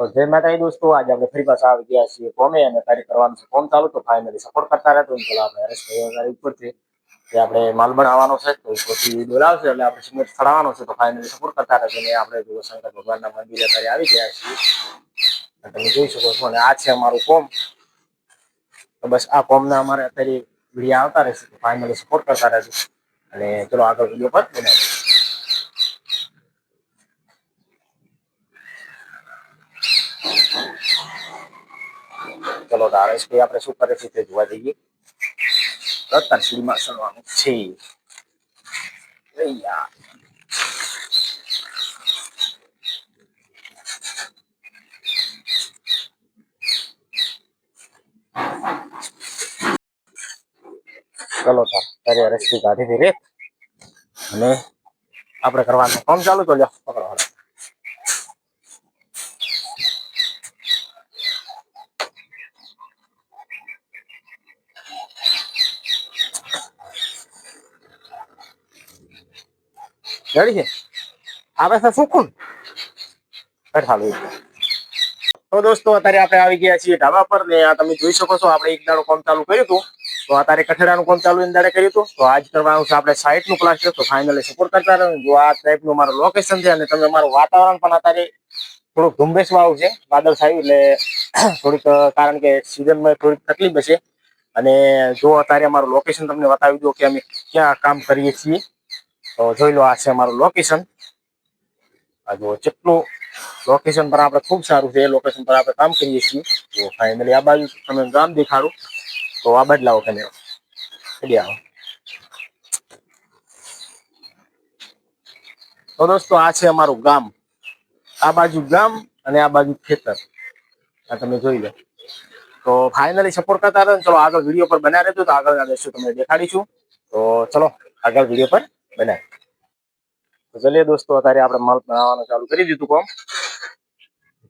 તો જય માતાજી દોસ્તો, આજે આપણે ફરી પાછા આવી ગયા છીએ કોમે અને તારી કરવાનું છે કોમ ચાલુ. તો ફાઇનલી સપોર્ટ કરતા રહેતો પેલા આપણે હરેશભાઈ ઉપરથી. કે આપણે માલ બનાવવાનો છે, તો ઉપરથી બોલાવશે એટલે આપણે સિમેન્ટ ચડાવવાનો છે, તો ફાઇનલી સપોર્ટ કરતા રહેશે ને આપણે જો શંકર ભગવાનના મંદિરે અત્યારે આવી ગયા છીએ તમે જોઈ શકો છો, અને આ છે અમારું કોમ. તો બસ આ કોમના અમારે અત્યારે વીડિયો આવતા રહેશે, તો ફાઇનલી સપોર્ટ કરતા રહેશે અને ચલો આગળ વીડિયો પર બનાવીએ. ચલો તો આપણે શું કરે છે તે જોવા જઈએ. સીડીમાં ચડવાનું છે. ચલો સર તારી હરેશભાઈ કાઢી રે અને આપણે કરવાનું કામ ચાલુ તો લ્યો. પકડો રેડી છે? આવે છે સુકૂન? બેઠાલો તો દોસ્તો, અત્યારે આપણે આવી ગયા છીએ ઢાબા પર ને આ તમે જોઈ શકો છો, આપણે એક દાડો કામ ચાલુ કર્યું હતું. તો અત્યારે કઠેડાનું કામ ચાલુ એની દાડે કર્યું હતું. તો આજ કરવાનું છે આપણે સાઈટનું પ્લાસ્ટર તો ફાઇનલી સપોર્ટ કરતા રહ્યું જો આ ટાઈપનું મારું લોકેશન છે અને તમે મારું વાતાવરણ પણ અત્યારે થોડુંક ધુમ્બેસમાં વાળું છે વાદળ થયું એટલે થોડીક, કારણ કે સિઝનમાં થોડીક તકલીફ હશે. અને જો અત્યારે અમારું લોકેશન તમને બતાવી દો કે અમે ક્યાં કામ કરીએ છીએ. તો જોઈ લો, આ છે અમારું લોકેશન આ જુઓ જેટલું લોકેશન પર આપણે ખૂબ સારું છે. એ લોકેશન પર આપણે કામ કરીએ છીએ. તો ફાઇનલી આ બાજુ તમે ગામ દેખાડું. તો આ બદલાવો કેમેરો રેડી આવો. તો દોસ્તો, આ છે અમારું ગામ. આ બાજુ ગામ અને આ બાજુ ખેતર. આ તમે જોઈ લો. તો ફાઇનલી સપોર્ટ કરતા હતા ચલો આગળ વીડિયો પર બનાવી રહેજો તો આગળ દર્શો તમને દેખાડીશું. તો ચલો, આગળ વીડિયો પર બનાવી તો ચલીએ દોસ્તો, અત્યારે આપણે માલ બનાવવાનું ચાલુ કરી દીધું કોમ.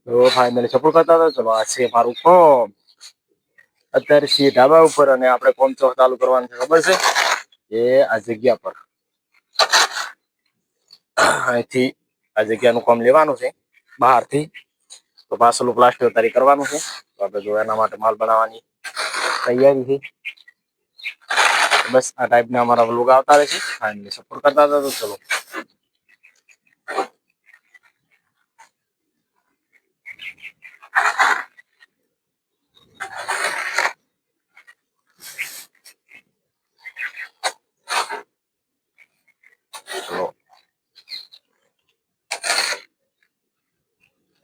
તો ફાઇનલી સપોર્ટ કરતા હતા. ચલો, આ છે મારું કોમ. અત્યારે છીએ ઢાબા ઉપર અને આપણે કોમ ચોક ચાલુ કરવાનું છે, ખબર છે? એ આ જગ્યા પર. અહીંથી આ જગ્યાનું કામ લેવાનું છે, બહારથી. તો પાછળનું પ્લાસ્ટર અત્યારે કરવાનું છે. તો આપણે જો એના માટે માલ બનાવવાની તૈયારી છે. બસ આ ટાઈપના અમારા વ્લોગ આવતા રહે છે. ફાઇનલી સપોર્ટ કરતા હતા તો ચલો.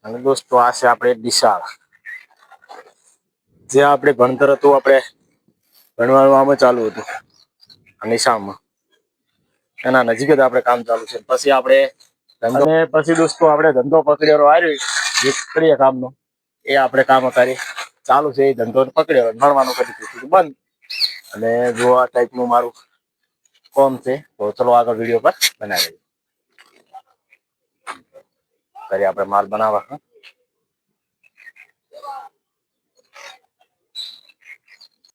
અને દોસ્તો, આ છે આપણે દિશાળ. જે આપણે ભણતર હતું, આપણે ભણવાનું આમાં ચાલુ હતું. આ નિશાળમાં એના નજીક જ આપણે કામ ચાલુ છે. પછી આપણે ધંધો પછી દોસ્તો, આપણે ધંધો પકડેલો આવ્યો જે કરીએ કામનો, એ આપણે કામ કરી ચાલુ છે, એ ધંધો પકડ્યો ભણવાનું કરી દીધું બંધ. અને જો આ ટાઈપનું મારું કોમ છે, તો ચલો આગળ વીડિયો પર બનાવી ત્યારે આપણે માલ બનાવવા, હા.